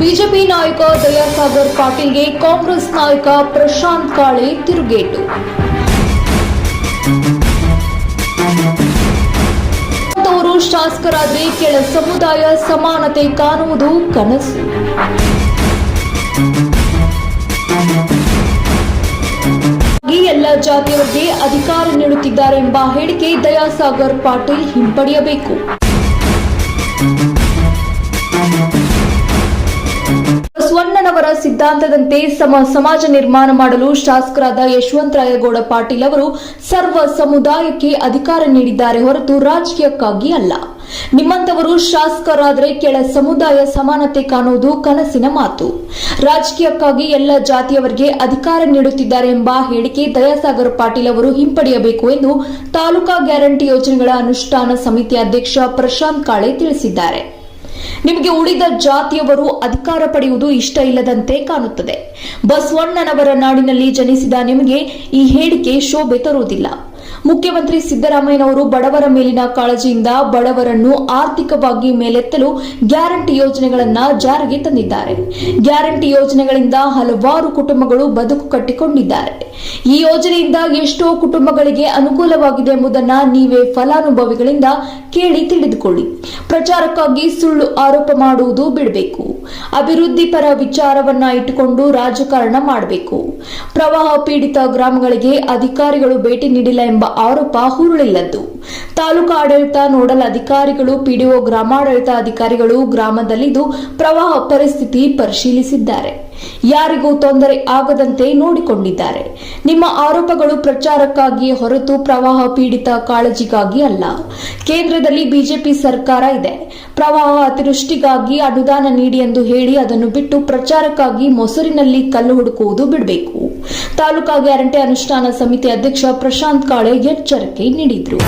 BJP ನಾಯಕ ದಯಾಸಾಗರ್ ಪಾಟೀಲ್ಗೆ ಕಾಂಗ್ರೆಸ್ ನಾಯಕ ಪ್ರಶಾಂತ್ ಕಾಳೆ ತಿರುಗೇಟು. ಶಾಸಕರಾದ್ರೆ ಕೆಳ ಸಮುದಾಯ ಸಮಾನತೆ ಕಾಣುವುದು ಕನಸು. ಎಲ್ಲ ಜಾತಿಯವರಿಗೆ ಅಧಿಕಾರ ನೀಡುತ್ತಿದ್ದಾರೆ ಎಂಬ ಹೇಳಿಕೆ ದಯಾಸಾಗರ್ ಪಾಟೀಲ್ ಹಿಂಪಡೆಯಬೇಕು. ಸ್ವರ್ಣನವರ ಸಿದ್ಧಾಂತದಂತೆ ಸಮ ಸಮಾಜ ನಿರ್ಮಾಣ ಮಾಡಲು ಶಾಸಕರಾದ ಯಶವಂತರಾಯಗೌಡ ಪಾಟೀಲ್ ಅವರು ಸರ್ವ ಸಮುದಾಯಕ್ಕೆ ಅಧಿಕಾರ ನೀಡಿದ್ದಾರೆ ಹೊರತು ರಾಜಕೀಯಕ್ಕಾಗಿ ಅಲ್ಲ. ನಿಮ್ಮಂತವರು ಶಾಸಕರಾದರೆ ಕೆಳ ಸಮುದಾಯ ಸಮಾನತೆ ಕಾಣುವುದು ಕನಸಿನ ಮಾತು. ರಾಜಕೀಯಕ್ಕಾಗಿ ಎಲ್ಲ ಜಾತಿಯವರಿಗೆ ಅಧಿಕಾರ ನೀಡುತ್ತಿದ್ದಾರೆ ಎಂಬ ಹೇಳಿಕೆ ದಯಾಸಾಗರ್ ಪಾಟೀಲ್ ಅವರು ಹಿಂಪಡೆಯಬೇಕು ಎಂದು ತಾಲೂಕಾ ಗ್ಯಾರಂಟಿ ಯೋಜನೆಗಳ ಅನುಷ್ಠಾನ ಸಮಿತಿ ಅಧ್ಯಕ್ಷ ಪ್ರಶಾಂತ್ ಕಾಳೆ ತಿಳಿಸಿದ್ದಾರೆ. ನಿಮಗೆ ಉಳಿದ ಜಾತಿಯವರು ಅಧಿಕಾರ ಪಡೆಯುವುದು ಇಷ್ಟ ಇಲ್ಲದಂತೆ ಕಾಣುತ್ತದೆ. ಬಸವಣ್ಣನವರ ನಾಡಿನಲ್ಲಿ ಜನಿಸಿದ ನಿಮಗೆ ಈ ಹೇಳಿಕೆ ಶೋಭೆ ತರುವುದಿಲ್ಲ. ಮುಖ್ಯಮಂತ್ರಿ ಸಿದ್ದರಾಮಯ್ಯನವರು ಬಡವರ ಮೇಲಿನ ಕಾಳಜಿಯಿಂದ ಬಡವರನ್ನು ಆರ್ಥಿಕವಾಗಿ ಮೇಲೆತ್ತಲು ಗ್ಯಾರಂಟಿ ಯೋಜನೆಗಳನ್ನು ಜಾರಿಗೆ ತಂದಿದ್ದಾರೆ. ಗ್ಯಾರಂಟಿ ಯೋಜನೆಗಳಿಂದ ಹಲವಾರು ಕುಟುಂಬಗಳು ಬದುಕು ಕಟ್ಟಿಕೊಂಡಿದ್ದಾರೆ. ಈ ಯೋಜನೆಯಿಂದ ಎಷ್ಟೋ ಕುಟುಂಬಗಳಿಗೆ ಅನುಕೂಲವಾಗಿದೆ ಎಂಬುದನ್ನ ನೀವೇ ಫಲಾನುಭವಿಗಳಿಂದ ಕೇಳಿ ತಿಳಿದುಕೊಳ್ಳಿ. ಪ್ರಚಾರಕ್ಕಾಗಿ ಸುಳ್ಳು ಆರೋಪ ಮಾಡುವುದು ಬಿಡಬೇಕು. ಅಭಿವೃದ್ಧಿ ಪರ ವಿಚಾರವನ್ನ ಇಟ್ಟುಕೊಂಡು ರಾಜಕಾರಣ ಮಾಡಬೇಕು. ಪ್ರವಾಹ ಪೀಡಿತ ಗ್ರಾಮಗಳಿಗೆ ಅಧಿಕಾರಿಗಳು ಭೇಟಿ ನೀಡಿಲ್ಲ ಎಂಬ ಆರೋಪ ಹುರುಳಿಲ್ಲದ್ದು. ತಾಲೂಕು ಆಡಳಿತ ನೋಡಲ್ ಅಧಿಕಾರಿಗಳು, ಪಿಡಿಒ, ಗ್ರಾಮಾಡಳಿತ ಅಧಿಕಾರಿಗಳು ಗ್ರಾಮದಲ್ಲಿದ್ದು ಪ್ರವಾಹ ಪರಿಸ್ಥಿತಿ ಪರಿಶೀಲಿಸಿದ್ದಾರೆ. ಯಾರಿಗೂ ತೊಂದರೆ ಆಗದಂತೆ ನೋಡಿಕೊಂಡಿದ್ದಾರೆ. ನಿಮ್ಮ ಆರೋಪಗಳು ಪ್ರಚಾರಕ್ಕಾಗಿ ಹೊರತು ಪ್ರವಾಹ ಪೀಡಿತ ಕಾಳಜಿಗಾಗಿ ಅಲ್ಲ. ಕೇಂದ್ರದಲ್ಲಿ ಬಿಜೆಪಿ ಸರ್ಕಾರ ಇದೆ. ಪ್ರವಾಹ ಅತಿವೃಷ್ಟಿಗಾಗಿ ಅನುದಾನ ನೀಡಿ ಎಂದು ಹೇಳಿ ಅದನ್ನು ಬಿಟ್ಟು ಪ್ರಚಾರಕ್ಕಾಗಿ ಮೊಸರಿನಲ್ಲಿ ಕಲ್ಲು ಹುಡುಕುವುದು ಬಿಡಬೇಕು. ತಾಲೂಕಾ ಗ್ಯಾರಂಟಿ ಅನುಷ್ಠಾನ ಸಮಿತಿ ಅಧ್ಯಕ್ಷ ಪ್ರಶಾಂತ್ ಕಾಳೆ ಎಚ್ಚರಿಕೆ ನೀಡಿದರು.